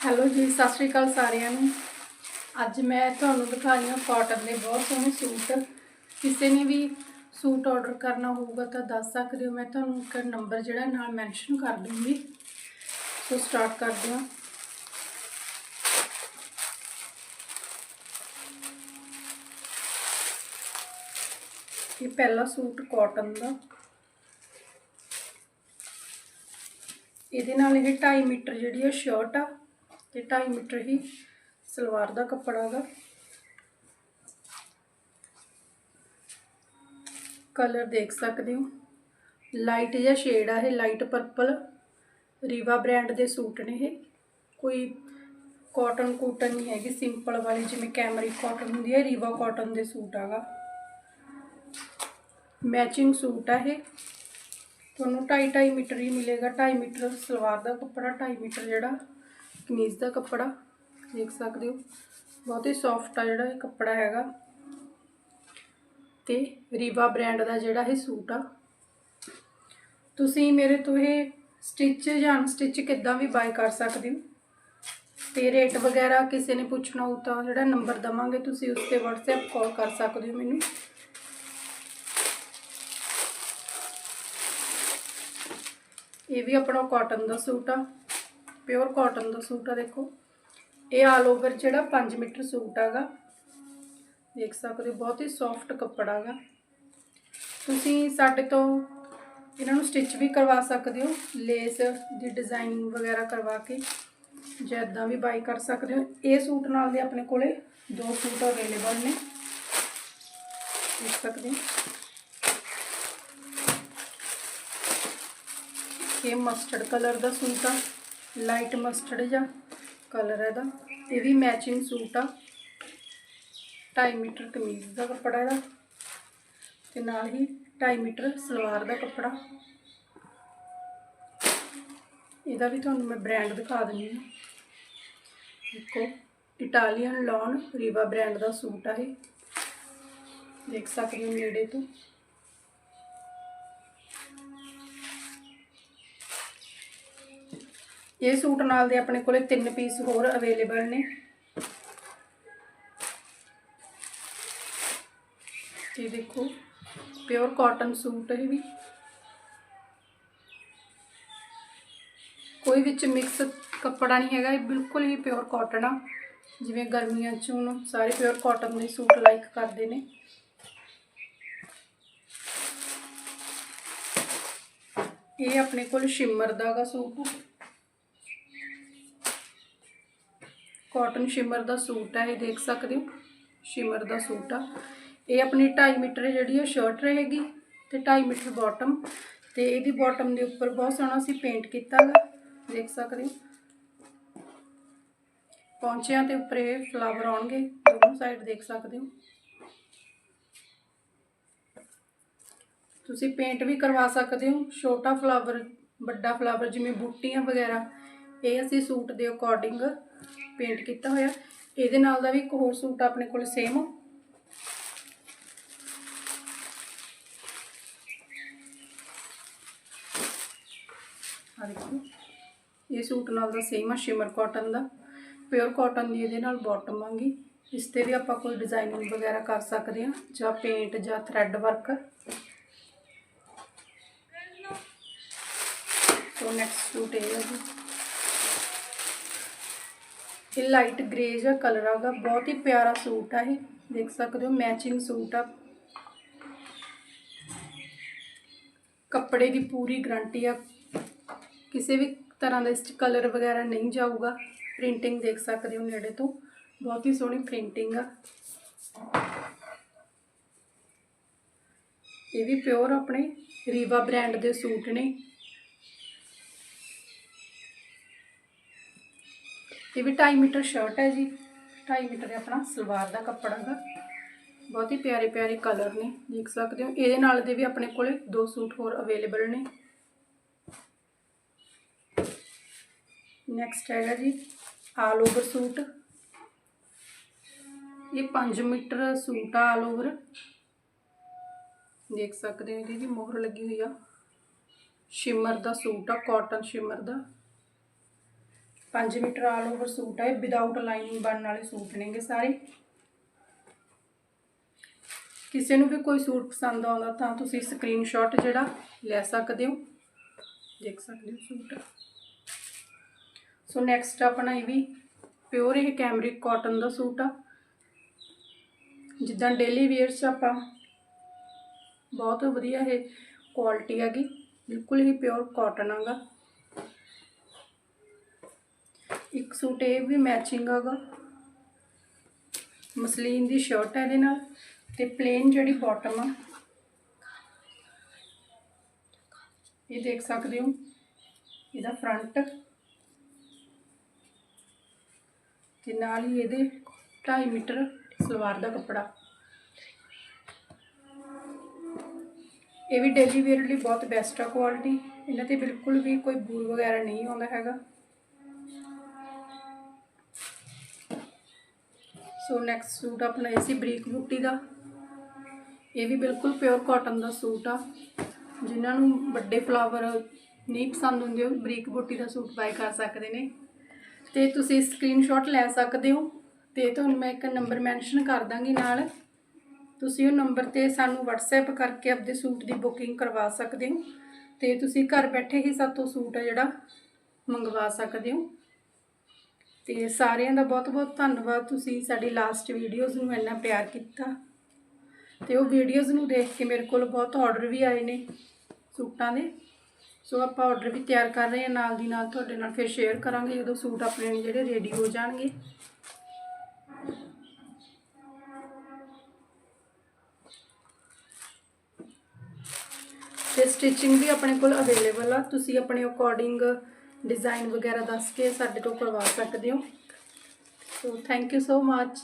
Hello ਜੀ, ਸਤਿ ਸ਼੍ਰੀ ਅਕਾਲ ਸਾਰਿਆਂ ਨੂੰ। ਅੱਜ ਮੈਂ ਤੁਹਾਨੂੰ ਦਿਖਾ ਰਹੀ ਹਾਂ ਕਾਟਨ ਦੇ ਬਹੁਤ ਸੋਹਣੇ ਸੂਟ। ਕਿਸੇ ਨੇ ਵੀ ਸੂਟ ਆਰਡਰ ਕਰਨਾ ਹੋਊਗਾ ਤਾਂ ਦੱਸ ਸਕਦੇ ਹੋ, ਮੈਂ ਤੁਹਾਨੂੰ ਇੱਕ ਨੰਬਰ ਜਿਹੜਾ ਨਾਲ ਮੈਂਸ਼ਨ ਕਰ ਦੂੰਗੀ। ਸੋ ਸਟਾਰਟ ਕਰਦੇ ਹਾਂ। ਇਹ ਪਹਿਲਾ ਸੂਟ ਕਾਟਨ ਦਾ। ਇਹਦੇ ਨਾਲ ਇਹ 2.5 ਮੀਟਰ ਜਿਹੜੀ ਹੈ ਸ਼ਰਟ ਆ। ਤੇ 2.5 ਮੀਟਰ ਹੀ ਸਲਵਾਰ ਦਾ ਕੱਪੜਾ ਹੈਗਾ ਕਲਰ ਦੇਖ ਸਕਦੇ ਹੋ। ਲਾਈਟ ਜਿਹਾ ਸ਼ੇਡ ਆ ਇਹ ਲਾਈਟ ਪਰਪਲ ਰੀਵਾ ਬ੍ਰਾਂਡ ਦੇ ਸੂਟ ਨੇ ਇਹ। ਕੋਈ ਕਾਟਨ ਕੂਟਨ ਨਹੀਂ ਹੈਗੀ ਸਿੰਪਲ ਵਾਲੀ ਜਿਵੇਂ ਕੈਮਰਿਕ ਕਾਟਨ ਹੁੰਦੀ ਹੈ ਰੀਵਾ ਕਾਟਨ ਦੇ ਸੂਟ ਆਗਾ ਮੈਚਿੰਗ ਸੂਟ ਆ ਇਹ। ਤੁਹਾਨੂੰ 2.5 2.5 ਮੀਟਰ ਹੀ ਮਿਲੇਗਾ। 2.5 ਮੀਟਰ ਸਲਵਾਰ ਦਾ ਕੱਪੜਾ 2.5 ਮੀਟਰ ਜਿਹੜਾ ਕਮੀਜ਼ ਦਾ ਕੱਪੜਾ, ਦੇਖ ਸਕਦੇ ਹੋ। ਬਹੁਤ ਹੀ ਸੌਫਟ ਆ ਜਿਹੜਾ ਇਹ ਕੱਪੜਾ ਹੈਗਾ। ਤੇ ਰੀਵਾ ਬ੍ਰਾਂਡ ਦਾ ਜਿਹੜਾ ਇਹ ਸੂਟ ਆ। ਤੁਸੀਂ ਮੇਰੇ ਤੋਂ ਇਹ ਸਟਿਚ ਜਾਂ ਅਨਸਟਿਚ ਕਿੱਦਾਂ ਵੀ ਬਾਈ ਕਰ ਸਕਦੇ ਹੋ। ਤੇ ਰੇਟ ਵਗੈਰਾ ਕਿਸੇ ਨੇ ਪੁੱਛਣਾ ਹੋ ਤਾਂ ਜਿਹੜਾ ਨੰਬਰ ਦਵਾਂਗੇ, ਤੁਸੀਂ ਉਸ ਤੇ WhatsApp ਕਾਲ ਕਰ ਸਕਦੇ ਹੋ ਮੈਨੂੰ। ਇਹ ਵੀ ਆਪਣਾ ਕਾਟਨ ਦਾ ਸੂਟ ਆ। ਪਿਓਰ ਕਾਟਨ ਦਾ ਸੂਟ ਆ ਦੇਖੋ। ਇਹ ਆਲ ਓਵਰ ਜਿਹੜਾ 5 ਮੀਟਰ ਸੂਟ ਹੈਗਾ ਦੇਖ ਸਕਦੇ ਹੋ, ਬਹੁਤ ਹੀ ਸੌਫਟ ਕੱਪੜਾ ਹੈਗਾ ਤੁਸੀਂ ਸਾਡੇ ਤੋਂ ਇਹਨਾਂ ਨੂੰ ਸਟਿਚ ਵੀ ਕਰਵਾ ਸਕਦੇ ਹੋ ਲੇਸ ਦੀ ਡਿਜ਼ਾਈਨਿੰਗ ਵਗੈਰਾ ਕਰਵਾ ਕੇ। ਜਾਂ ਇੱਦਾਂ ਵੀ ਬਾਈ ਕਰ ਸਕਦੇ ਹੋ। ਇਹ ਸੂਟ ਨਾਲ ਦੇ ਆਪਣੇ ਕੋਲੇ ਦੋ ਸੂਟ ਅਵੇਲੇਬਲ ਨੇ। ਦੇਖ ਸਕਦੇ ਹੋ। ਇਹ ਮਸਟਰਡ ਕਲਰ ਦਾ ਸੂਟ ਆ। ਲਾਈਟ ਮਸਟਰਡ ਜਾਂ ਕਲਰ ਹੈ ਦਾ ਇਹ ਵੀ ਮੈਚਿੰਗ ਸੂਟ ਆ। 2.5 ਮੀਟਰ ਕਮੀਜ਼ ਦਾ ਕੱਪੜਾ ਇਹਦਾ ਤੇ ਨਾਲ ਹੀ 2.5 ਮੀਟਰ ਸਲਵਾਰ ਦਾ ਕੱਪੜਾ। ਇਹਦਾ ਵੀ ਤੁਹਾਨੂੰ ਮੈਂ ਬ੍ਰਾਂਡ ਦਿਖਾ ਦਿੰਦੀ ਹਾਂ। ਦੇਖੋ, ਇਟਾਲੀਅਨ ਲੌਨ ਰੀਵਾ ਬ੍ਰਾਂਡ ਦਾ ਸੂਟ ਆ ਇਹ। ਦੇਖ ਸਕਦੇ ਹੋ ਨੇੜੇ ਤੋਂ। ਇਹ ਸੂਟ ਨਾਲ ਦੇ ਆਪਣੇ ਕੋਲੇ ਤਿੰਨ ਪੀਸ ਹੋਰ ਅਵੇਲੇਬਲ ਨੇ। ਇਹ ਦੇਖੋ ਪਿਓਰ ਕਾਟਨ ਸੂਟ ਇਹ ਵੀ। ਕੋਈ ਵਿੱਚ ਮਿਕਸ ਕੱਪੜਾ ਨਹੀਂ ਹੈਗਾ, ਇਹ ਬਿਲਕੁਲ ਹੀ ਪਿਓਰ ਕਾਟਨ ਆ। ਜਿਵੇਂ ਗਰਮੀਆਂ 'ਚ ਹੁਣ ਸਾਰੇ ਪਿਓਰ ਕਾਟਨ ਦੇ ਸੂਟ ਲਾਈਕ ਕਰਦੇ ਨੇ। ਇਹ ਆਪਣੇ ਕੋਲ ਸ਼ਿਮਰ ਦਾਗਾ ਸੂਟ। ਕਾਟਨ ਸ਼ਿਮਰ ਦਾ ਸੂਟ ਹੈ, ਇਹ ਦੇਖ ਸਕਦੇ ਹੋ ਸ਼ਿਮਰ ਦਾ ਸੂਟ ਆ। ਇਹ ਆਪਣੀ 2.5 ਮੀਟਰ ਜਿਹੜੀ ਆ ਸ਼ਰਟ ਰਹੇਗੀ ਤੇ 2.5 ਮੀਟਰ ਬਾਟਮ ਤੇ ਇਹਦੀ ਬਾਟਮ ਦੇ ਉੱਪਰ ਬਹੁਤ ਸੋਹਣਾ ਸੀ ਪੇਂਟ ਕੀਤਾ ਗਾ, ਦੇਖ ਸਕਦੇ ਹੋ। ਪੌਂਚਿਆਂ ਤੇ ਉੱਪਰ ਇਹ ਫਲਾਵਰ ਆਉਣਗੇ, ਦੋਨੋਂ ਸਾਈਡ ਦੇਖ ਸਕਦੇ ਹੋ। ਤੁਸੀਂ ਪੇਂਟ ਵੀ ਕਰਵਾ ਸਕਦੇ ਹੋ, ਛੋਟਾ ਫਲਾਵਰ ਵੱਡਾ ਫਲਾਵਰ ਜਿਵੇਂ ਬੂਟੀਆਂ ਵਗੈਰਾ ਇਹ ਅਸੀਂ ਸੂਟ ਦੇ ਅਕੋਰਡਿੰਗ ਪੇਂਟ ਕੀਤਾ ਹੋਇਆ। ਇਹਦੇ ਨਾਲ ਦਾ ਵੀ ਇੱਕ ਹੋਰ ਸੂਟ ਆਪਣੇ ਕੋਲ ਸੇਮ ਆ ਦੇਖੋ, ਇਹ ਸੂਟ ਨਾਲ ਦਾ ਸੇਮ ਆ ਸ਼ਿਮਰ ਕਾਟਨ ਦਾ। ਪਿਓਰ ਕਾਟਨ ਦੀ ਇਹਦੇ ਨਾਲ ਬਾਟਮ ਆਂਗੀ ਇਸ ਤੇ ਵੀ ਆਪਾਂ ਕੋਈ ਡਿਜ਼ਾਈਨਿੰਗ ਵਗੈਰਾ ਕਰ ਸਕਦੇ ਹਾਂ ਜਾਂ ਪੇਂਟ ਜਾਂ thread work so next suit ਇਹ ਹੈ ਜੀ। ਇਹ ਲਾਈਟ ਗ੍ਰੇ ਜਿਹਾ ਕਲਰ ਆਗਾ ਬਹੁਤ ਹੀ ਪਿਆਰਾ ਸੂਟ ਆ ਇਹ। ਦੇਖ ਸਕਦੇ ਹੋ ਮੈਚਿੰਗ ਸੂਟ ਆ। ਕੱਪੜੇ ਦੀ ਪੂਰੀ ਗਰੰਟੀ ਆ। ਕਿਸੇ ਵੀ ਤਰ੍ਹਾਂ ਦਾ ਇਸ 'ਚ ਕਲਰ ਵਗੈਰਾ ਨਹੀਂ ਜਾਊਗਾ। ਪ੍ਰਿੰਟਿੰਗ ਦੇਖ ਸਕਦੇ ਹੋ ਨੇੜੇ ਤੋਂ। ਬਹੁਤ ਹੀ ਸੋਹਣੀ ਪ੍ਰਿੰਟਿੰਗ ਆ। ਇਹ ਵੀ ਪਿਓਰ ਆਪਣੇ ਰੀਵਾ ਬ੍ਰਾਂਡ ਦੇ ਸੂਟ ਨੇ। ਇਹ ਵੀ 2.5 ਮੀਟਰ ਸ਼ਰਟ ਹੈ ਜੀ। 2.5 ਮੀਟਰ ਹੈ ਆਪਣਾ ਸਲਵਾਰ ਦਾ ਕੱਪੜਾ ਦਾ। ਬਹੁਤ ਹੀ ਪਿਆਰੇ ਪਿਆਰੇ ਕਲਰ ਨੇ, ਦੇਖ ਸਕਦੇ ਹੋ। ਇਹਦੇ ਨਾਲ ਦੇ ਵੀ ਆਪਣੇ ਕੋਲੇ ਦੋ ਸੂਟ ਹੋਰ ਅਵੇਲੇਬਲ ਨੇ। ਨੈਕਸਟ ਹੈਗਾ ਜੀ ਆਲ ਓਵਰ ਸੂਟ। ਇਹ 5 ਮੀਟਰ ਸੂਟ ਆ ਆਲ ਓਵਰ ਦੇਖ ਸਕਦੇ ਹੋ, ਇਹਦੀ ਵੀ ਮੋਹਰ ਲੱਗੀ ਹੋਈ ਆ। ਸ਼ਿਮਰ ਦਾ ਸੂਟ ਆ ਕਾਟਨ ਸ਼ਿਮਰ ਦਾ। 5 ਮੀਟਰ ਆਲ ਓਵਰ ਸੂਟ ਹੈ ਵਿਦਆਊਟ ਲਾਈਨਿੰਗ ਬਣਨ ਵਾਲੇ ਸੂਟ ਨੇਗੇ ਸਾਰੇ। ਕਿਸੇ ਨੂੰ ਵੀ ਕੋਈ ਸੂਟ ਪਸੰਦ ਆਉਂਦਾ ਤਾਂ ਤੁਸੀਂ ਸਕਰੀਨਸ਼ਾਟ ਜਿਹੜਾ ਲੈ ਸਕਦੇ ਹੋ। ਦੇਖ ਸਕਦੇ ਹੋ ਸੂਟ। ਸੋ ਨੈਕਸਟ ਆਪਣਾ ਇਹ ਵੀ ਪਿਓਰ ਇਹ ਕੈਮਰਿਕ ਕਾਟਨ ਦਾ ਸੂਟ ਆ। ਜਿੱਦਾਂ ਡੇਲੀ ਵੇਅਰ 'ਚ ਆਪਾਂ ਬਹੁਤ ਵਧੀਆ ਇਹ ਕੁਆਲਿਟੀ ਹੈਗੀ। ਬਿਲਕੁਲ ਹੀ ਪਿਓਰ ਕਾਟਨ ਹੈਗਾ ਇੱਕ ਸੂਟ ਇਹ ਵੀ ਮੈਚਿੰਗ ਹੈਗਾ। ਮਸਲੀਨ ਦੀ ਸ਼ਰਟ ਹੈ ਇਹਦੇ ਨਾਲ ਤੇ ਪਲੇਨ ਜਿਹੜੀ ਬਾਟਮ ਆ। ਇਹ ਦੇਖ ਸਕਦੇ ਹੋ, ਇਹਦਾ ਫਰੰਟ ਤੇ ਨਾਲ ਹੀ ਇਹਦੇ 2.5 ਮੀਟਰ ਸਲਵਾਰ ਦਾ ਕੱਪੜਾ। ਇਹ ਵੀ ਡੇਲੀ ਵੇਅਰ ਲਈ ਬਹੁਤ ਬੈਸਟ ਆ ਕੁਆਲਿਟੀ ਇਹਨਾਂ ਤੇ ਬਿਲਕੁਲ ਵੀ ਕੋਈ ਬੂਲ ਵਗੈਰਾ ਨਹੀਂ ਆਉਂਦਾ ਹੈਗਾ। ਸੋ ਨੈਕਸਟ ਸੂਟ ਆਪਣਾ ਇਹ ਸੀ ਬਰੀਕ ਬੂਟੀ ਦਾ। ਇਹ ਵੀ ਬਿਲਕੁਲ ਪਿਓਰ ਕਾਟਨ ਦਾ ਸੂਟ ਆ। ਜਿਨ੍ਹਾਂ ਨੂੰ ਵੱਡੇ ਫਲਾਵਰ ਨਹੀਂ ਪਸੰਦ ਹੁੰਦੇ, ਉਹ ਬਰੀਕ ਬੂਟੀ ਦਾ ਸੂਟ ਬਾਈ ਕਰ ਸਕਦੇ ਨੇ। ਤੇ ਤੁਸੀਂ ਸਕਰੀਨਸ਼ਾਟ ਲੈ ਸਕਦੇ ਹੋ। ਤੇ ਤੁਹਾਨੂੰ ਮੈਂ ਇੱਕ ਨੰਬਰ ਮੈਂਸ਼ਨ ਕਰ ਦਾਂਗੀ ਨਾਲ। ਤੁਸੀਂ ਉਹ ਨੰਬਰ ਤੇ ਸਾਨੂੰ WhatsApp ਕਰਕੇ ਆਪਦੇ ਸੂਟ ਦੀ ਬੁਕਿੰਗ ਕਰਵਾ ਸਕਦੇ ਹੋ। ਤੇ ਤੁਸੀਂ ਘਰ ਬੈਠੇ ਹੀ ਸਾਤੋਂ ਸੂਟ ਆ ਜਿਹੜਾ ਮੰਗਵਾ ਸਕਦੇ ਹੋ। ਤੇ ਸਾਰਿਆਂ ਦਾ ਬਹੁਤ ਬਹੁਤ ਧੰਨਵਾਦ ਤੁਸੀਂ ਸਾਡੀ ਲਾਸਟ ਵੀਡੀਓਜ਼ ਨੂੰ ਇੰਨਾ ਪਿਆਰ ਕੀਤਾ। ਤੇ ਉਹ ਵੀਡੀਓਜ਼ ਨੂੰ ਦੇਖ ਕੇ ਮੇਰੇ ਕੋਲ ਬਹੁਤ ਆਰਡਰ ਵੀ ਆਏ ਨੇ ਸੂਟਾਂ ਦੇ। ਸੋ ਆਪਾਂ ਆਰਡਰ ਵੀ ਤਿਆਰ ਕਰ ਰਹੇ ਹਾਂ, ਨਾਲ ਦੀ ਨਾਲ ਤੁਹਾਡੇ ਨਾਲ ਫਿਰ ਸ਼ੇਅਰ ਕਰਾਂਗੇ ਜਦੋਂ ਸੂਟ ਆਪਣੇ ਜਿਹੜੇ ਰੈਡੀ ਹੋ ਜਾਣਗੇ। ਤੇ ਸਟਿਚਿੰਗ ਵੀ ਆਪਣੇ ਕੋਲ ਅਵੇਲੇਬਲ ਆ। ਤੁਸੀਂ ਆਪਣੇ ਅਕੋਰਡਿੰਗ ਡਿਜ਼ਾਈਨ ਵਗੈਰਾ ਦੱਸ ਕੇ ਸਾਡੇ ਤੋਂ ਕਰਵਾ ਸਕਦੇ ਹੋ। So thank you so much